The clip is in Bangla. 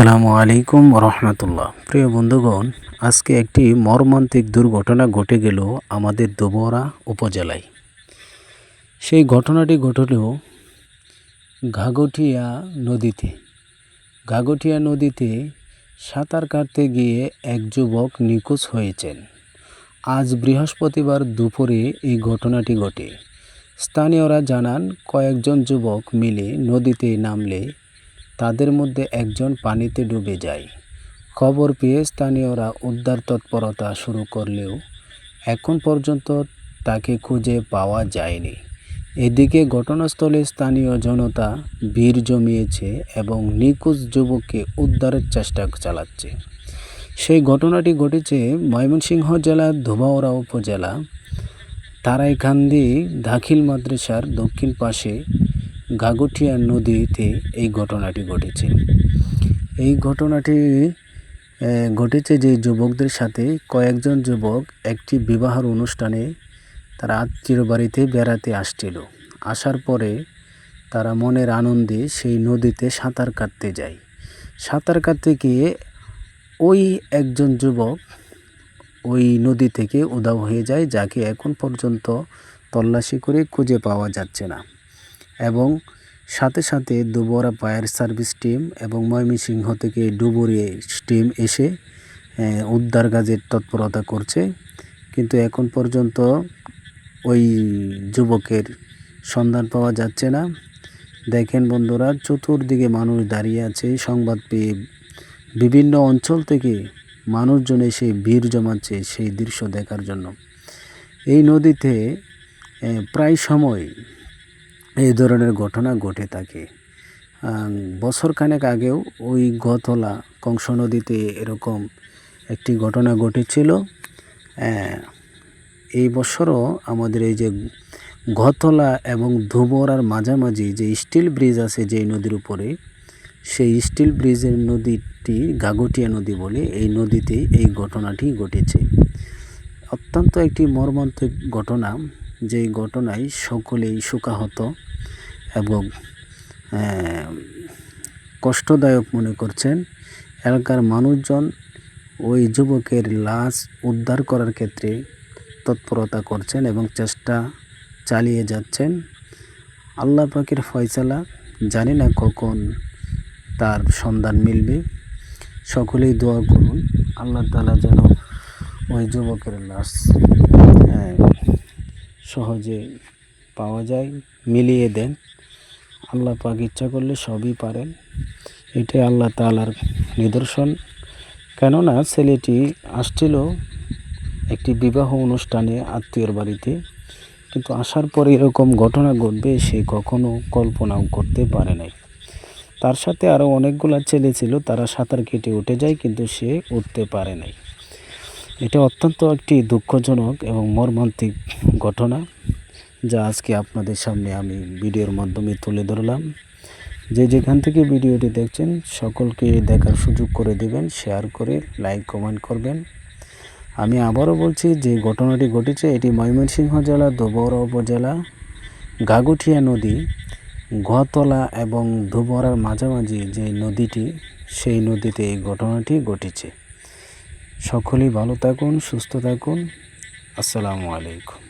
আসসালামু আলাইকুম রহমতুল্লাহ প্রিয় বন্ধুগণ, আজকে একটি মর্মান্তিক দুর্ঘটনা ঘটে গেল আমাদের দুবরা উপজেলায়। সেই ঘটনাটি ঘটল ঘাগটিয়া নদীতে। ঘাগটিয়া নদীতে সাঁতার কাটতে গিয়ে এক যুবক নিখোঁজ হয়েছেন। আজ বৃহস্পতিবার দুপুরে এই ঘটনাটি ঘটে। স্থানীয়রা জানান, কয়েকজন যুবক মিলে নদীতে নামলে তাদের মধ্যে একজন পানিতে ডুবে যায়। খবর পেয়ে স্থানীয়রা উদ্ধার তৎপরতা শুরু করলেও এখন পর্যন্ত তাকে খুঁজে পাওয়া যায়নি। এদিকে ঘটনাস্থলে স্থানীয় জনতা ভিড় জমিয়েছে এবং নিখোঁজ যুবককে উদ্ধারের চেষ্টা চালাচ্ছে। সেই ঘটনাটি ঘটেছে ময়মনসিংহ জেলার ধোবাওড়া উপজেলা তারাইকান্দি দাখিল মাদ্রাসার দক্ষিণ পাশে গাগটিয়া নদীতে এই ঘটনাটি ঘটেছে। এই ঘটনাটি ঘটেছে যে যুবকদের সাথে কয়েকজন যুবক একটি বিবাহর অনুষ্ঠানে তারা আত্মীয় বাড়িতে বেড়াতে আসছিল। আসার পরে তারা মনের আনন্দে সেই নদীতে সাঁতার কাটতে যায়। সাঁতার কাটতে গিয়ে ওই একজন যুবক ওই নদী থেকে উদাও হয়ে যায়, যাকে এখন পর্যন্ত তল্লাশি করে খুঁজে পাওয়া যাচ্ছে না। এবং সাথে সাথে দুবরা ফায়ার সার্ভিস টিম এবং ময়মনসিংহ থেকে ডুবুরি টিম এসে উদ্ধার কাজের তৎপরতা করছে। কিন্তু এখন পর্যন্ত ওই যুবকের সন্ধান পাওয়া যাচ্ছে না। দেখেন বন্ধুরা, চতুর্দিকে মানুষ দাঁড়িয়ে আছে। সংবাদ পেয়ে বিভিন্ন অঞ্চল থেকে মানুষজন এসে ভিড় জমাচ্ছে সেই দৃশ্য দেখার জন্য। এই নদীতে প্রায় সময় এই ধরনের ঘটনা ঘটে থাকে। বছরখানেক আগেও ওই গতলা কংস নদীতে এরকম একটি ঘটনা ঘটেছিল। এই বছরও আমাদের এই যে গতলা এবং ধুবরার মাঝামাঝি যে স্টিল ব্রিজ আছে যে নদীর উপরে, সেই স্টিল ব্রিজের নদীটি গাগটিয়া নদী বলে এই নদীতে এই ঘটনাটি ঘটেছে। অত্যন্ত একটি মর্মান্তিক ঘটনা। যে ঘটনায় সকলেই শোকাহত। এবং কষ্টদায়ক মনে করছেন এলাকার মানুষজন ওই যুবকের লাশ উদ্ধার করার ক্ষেত্রে তৎপরতা করছেন এবং চেষ্টা চালিয়ে যাচ্ছেন। আল্লাহ পাকের ফয়সালা জানি না কখন তার সন্ধান মিলবে। সকলেই দোয়া করুন, আল্লাহ তালা যেন ওই যুবকের লাশ সহজে পাওয়া যায়, মিলিয়ে দেন। আল্লাহ পাক ইচ্ছা করলে সবই পারেন। এটাই আল্লাহ তালার নিদর্শন। কেননা ছেলেটি আসছিল একটি বিবাহ অনুষ্ঠানে আত্মীয়র বাড়িতে। কিন্তু আসার পরে এরকম ঘটনা ঘটবে সে কখনো কল্পনাও করতে পারে নাই। তার সাথে আরও অনেকগুলো ছেলে ছিল, তারা সাঁতার কেটে উঠে যায়, কিন্তু সে উঠতে পারে নাই। এটা অত্যন্ত একটি দুঃখজনক এবং মর্মান্তিক ঘটনা। যা আজকে আপনাদের সামনে আমি ভিডিওর মাধ্যমে তুলে ধরলাম। যে যেখান থেকে ভিডিওটি দেখছেন, সকলকে দেখার সুযোগ করে দেবেন, শেয়ার করে লাইক, কমেন্ট করবেন। আমি আবারও বলছি, যে ঘটনাটি ঘটেছে, এটি ময়মনসিংহ জেলা দুবরা উপজেলা, গাগুঠিয়া নদী গতলা এবং ধুবরার মাঝামাঝি যে নদীটি, সেই নদীতে এই ঘটনাটি ঘটেছে। সকলেই ভালো থাকুন, সুস্থ থাকুন। আসসালামু আলাইকুম।